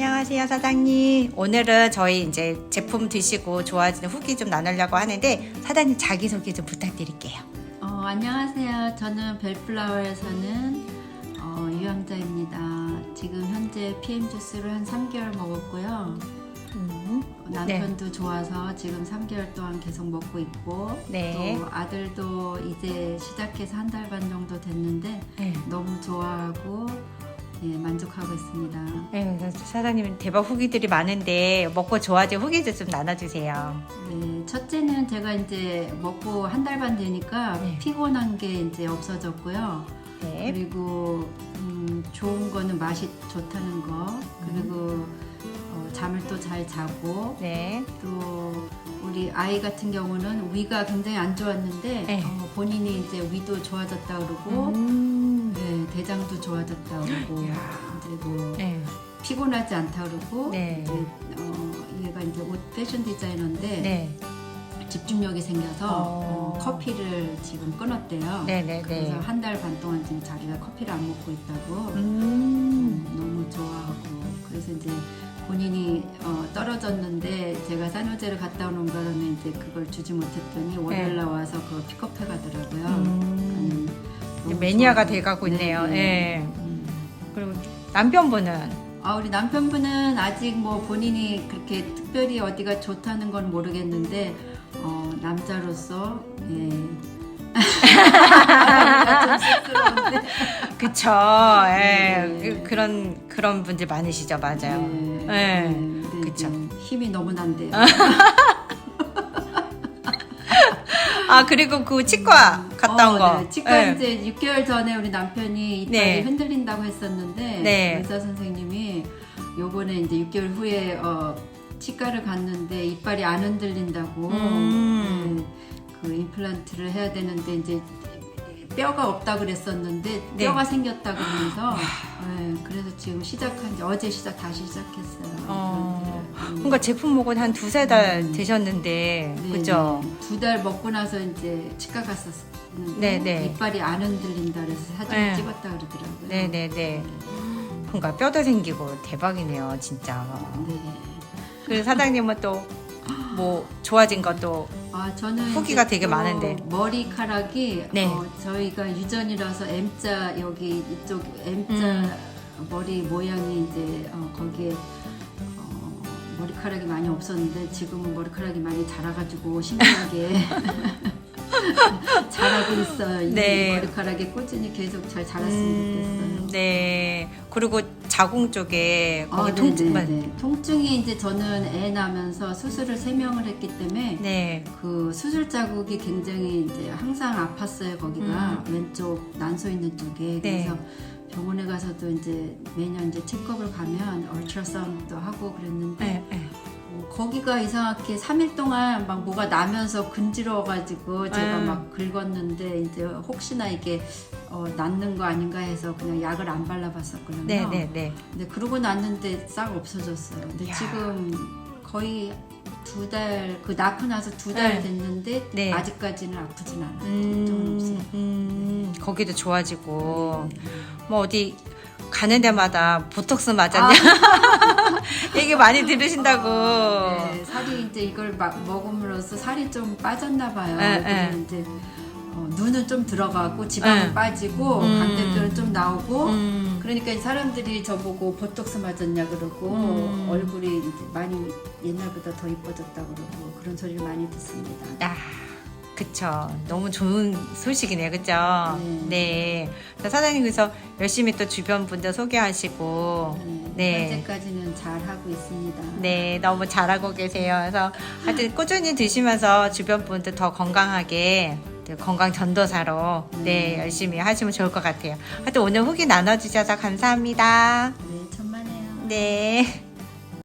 안녕하세요 사장님. 오늘은 저희 이제 제품 드시고 좋아지는 후기 좀 나누려고 하는데 사장님 자기 소개 좀 부탁드릴게요. 어, 안녕하세요. 저는 벨플라워에 사는 어, 유영자입니다. 지금 현재 PM 주스를 한 3개월 먹었고요. 음, 남편도 좋아서 지금 3개월 동안 계속 먹고 있고 네. 또 아들도 이제 시작해서 한 달 반 정도 됐는데 네. 너무 좋아하고 예, 만족하고 있습니다. 네, 사장님 대박 후기들이 많은데 먹고 좋아진 후기도 좀 나눠주세요. 네, 첫째는 제가 이제 먹고 한 달 반 되니까 네. 피곤한 게 이제 없어졌고요. 네. 그리고 음, 좋은 거는 맛이 좋다는 거 그리고 어, 잠을 또 잘 자고 네. 또 우리 아이 같은 경우는 위가 굉장히 안 좋았는데 네. 어, 본인이 이제 위도 좋아졌다 그러고 음, 네, 대장도 좋아졌다 그러고 이제 뭐 네. 피곤하지 않다 그러고 네. 이제 어, 얘가 이제 옷 패션 디자이너인데 네. 집중력이 생겨서 어. 어, 커피를 지금 끊었대요. 네. 네. 그래서 네. 한달 반 동안 지금 자기가 커피를 안 먹고 있다고 음, 음, 너무 좋아하고 그래서 이제 본인이 어, 떨어졌는데 제가 산호제를 갔다 오는 바람에 이제 그걸 주지 못했더니 월요일 날 와서 그거 픽업해 가더라고요. 네. 음, 매니아가 좋아하고. 돼가고 있네요. 네, 네. 네. 음. 그리고 남편분은 아, 우리 남편분은 아직 뭐 본인이 그렇게 특별히 어디가 좋다는 건 모르겠는데 어, 남자로서 예. 좀 쑥스러운데. 그쵸. 예. 네. 그, 그런 그런 분들 많으시죠, 맞아요. 네, 네. 근데 그쵸. 힘이 너무 난대요. 아 그리고 그 치과 갔다 온 어, 거. 네. 치과 예. 이제 6개월 전에 우리 남편이 이빨이 네. 흔들린다고 했었는데 네. 의사 선생님이 요번에 이제 6개월 후에 어, 치과를 갔는데 이빨이 안 흔들린다고 음. 네, 그 임플란트를 해야 되는데 이제 뼈가 없다 그랬었는데 네. 뼈가 생겼다 그러면서 네, 그래서 지금 시작한 지 어제 시작 다시 시작했어요. 어. 그러니까 제품 먹은 한 두세 달 음. 되셨는데, 네, 그죠? 두 달 먹고 나서 이제 치과 갔었는데 네, 네. 이빨이 안 흔들린다 그래서 사진 네. 을 찍었다 그러더라고요. 네네네. 그러니까 뼈도 생기고 대박이네요, 진짜. 네. 그리고 사장님은 또 뭐 좋아진 것도 아 저는 후기가 이제 되게 또 많은데. 머리카락이 네. 어, 저희가 유전이라서 M자 여기 이쪽 M자 음. 머리 모양이 이제 어, 거기에 어, 머리카락이 많이 없었는데 지금은 머리카락이 많이 자라가지고 신기하게 자라고 있어요. 이 네. 머리카락에 꾸준히 계속 잘 자랐으면 음, 좋겠어요. 네. 그리고 자궁 쪽에 거기 아, 통증만. 네네네. 통증이 이제 저는 애 나면서 수술을 세 명을 했기 때문에 네. 그 수술 자국이 굉장히 이제 항상 아팠어요 거기가 왼쪽 난소 있는 쪽에 음. 네. 그래서 병원에 가서도 이제 매년 이제 체크업을 가면 얼트라사운드도 하고 그랬는데 네. 네. 어, 거기가 이상하게 3일 동안 막 뭐가 나면서 근지러워가지고 제가 음. 막 긁었는데 이제 혹시나 이게 어, 낫는 거 아닌가 해서 그냥 약을 안 발라봤었거든요. 네. 네. 네. 근데 그러고 났는데 싹 없어졌어요. 근데 이야. 지금 거의 두 달, 그 낳고 나서 두 달 네. 됐는데 네. 아직까지는 아프진 않아요. 걱정은 없어요. 음, 음, 거기도 좋아지고 네. 뭐 어디 가는 데마다 보톡스 맞았냐 얘기 많이 들으신다고 네, 살이 이제 이걸 막 먹음으로써 살이 좀 빠졌나 봐요. 네, 네. 이제 어, 눈은 좀 들어가고 지방은 네. 빠지고 음. 광대뼈는 좀 나오고 음, 그러니까 이 사람들이 저보고 보톡스 맞았냐 그러고 음. 얼굴이 이제 많이 옛날보다 더 이뻐졌다 그러고 그런 소리를 많이 듣습니다. 아, 그쵸 너무 좋은 소식이네요 그죠 네. 네 사장님 그래서 열심히 또 주변 분들 소개하시고 네, 네. 현재까지는 잘 하고 있습니다. 네, 너무 잘하고 계세요. 그래서 하여튼 꾸준히 드시면서 주변 분들 더 건강하게 또 건강 전도사로 네, 네. 열심히 하시면 좋을 것 같아요. 하여튼 오늘 후기 나눠주셔서 감사합니다. 네, 천만에요. 네.